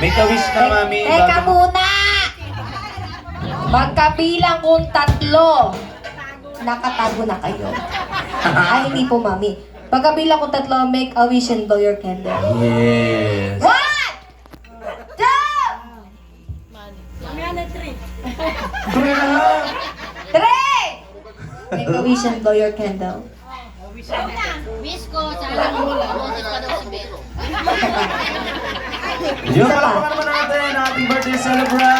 a wish na, mami. Teka bago- muna! Magkabilang kong tatlo. Nakatago na kayo. Ay, hindi po, mami. Pagkabilang kong tatlo, make a wish and blow your candle. Yes. One! Two! Three na lang. Three! Make a wish and blow your candle. Wish ko, sana boses pa daw si Bero. Yun, palakpakan naman natin ang ating birthday celebrant.